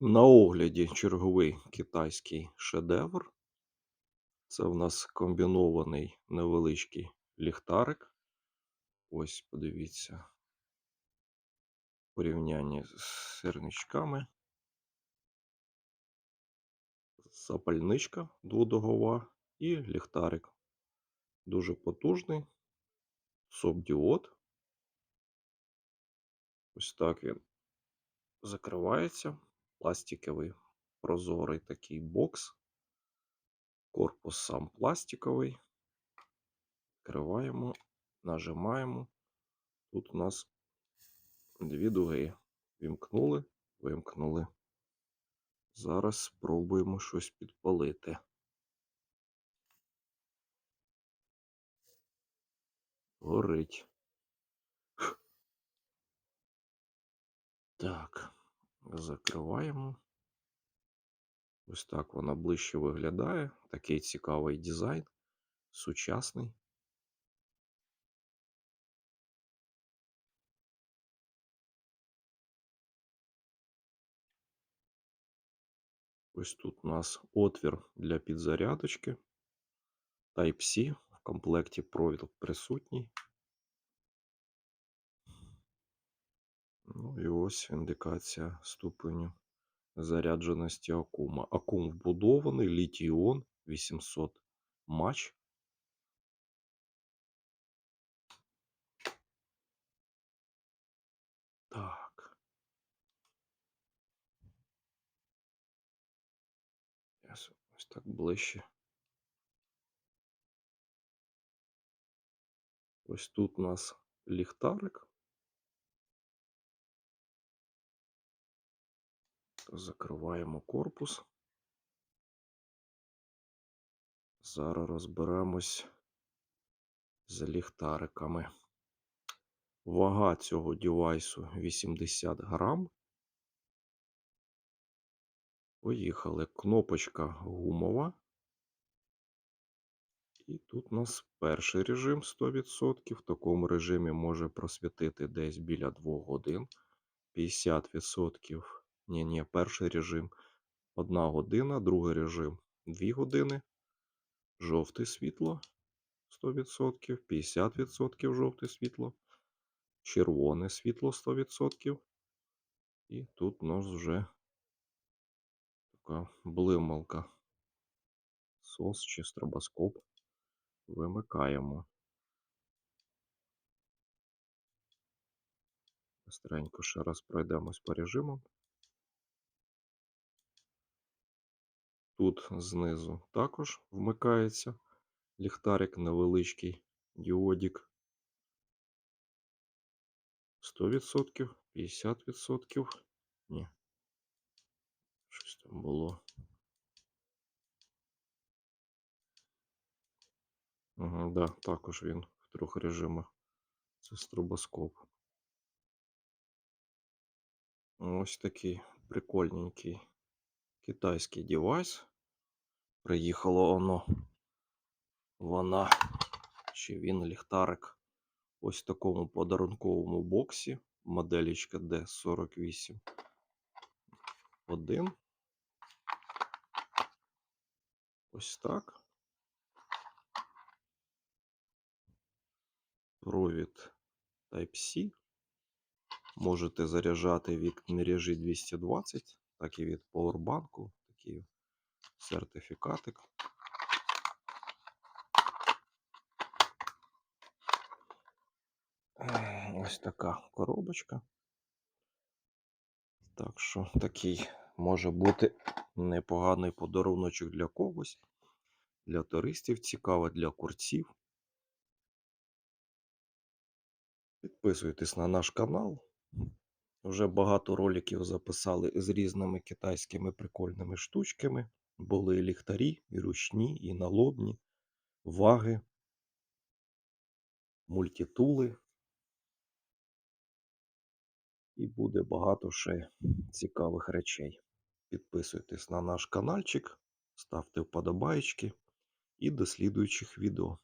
На огляді черговий китайський шедевр. Це в нас комбінований невеличкий ліхтарик. Ось, подивіться, в порівнянні з сирничками. Запальничка дводугова і ліхтарик. Дуже потужний. Субдіод. Ось так він закривається. Пластиковий прозорий такий бокс. Корпус сам пластиковий. Відкриваємо, нажимаємо. Тут у нас дві дуги. Вімкнули, вимкнули. Зараз спробуємо щось підпалити. Горить. Так, закриваємо. Ось так вона ближче виглядає. Такий цікавий дизайн, сучасний. Ось тут у нас отвір для підзарядочки. Type-C. В комплекті провід присутній. Ну і ось індикація ступеню зарядженості акума. Акум вбудований, літій-іон 800 матч. Так. Ось так ближче. Ось тут у нас ліхтарик. Закриваємо корпус. Зараз розберемось з ліхтариками. Вага цього девайсу 80 грам. Поїхали. Кнопочка гумова. І тут у нас перший режим 100%. В такому режимі може просвітити десь біля 2 годин. 50%. Ні, ні, перший режим 1 година, другий режим 2 години. Жовте світло 100%, 50% жовте світло, червоне світло 100%. І тут у нас вже така блималка. Сос чи стробоскоп. Вимикаємо. Быстренько ще раз пройдемось по режимам. Тут знизу також вмикається ліхтарик невеличкий діодік. 100%, 50%. Ні. Щось там було. Ага, да, також він в трьох режимах. Це стробоскоп. Ось такий прикольненький китайський девайс. Приїхало воно. Вона чи він ліхтарик ось в такому подарунковому боксі. Моделічка D48 1. Ось так. Провід Type-C. Можете заряджати від мережі 220, так і від поwerbanку. Такий сертифікатик. Ось така коробочка. Так що такий може бути непоганий подаруночок для когось, для туристів, цікаво для курців. Підписуйтесь на наш канал. Вже багато роликів записали з різними китайськими прикольними штучками. Були і ліхтарі, і ручні, і налобні, ваги, мультитули. І буде багато ще цікавих речей. Підписуйтесь на наш каналчик, ставте вподобайки і до слідуючих відео.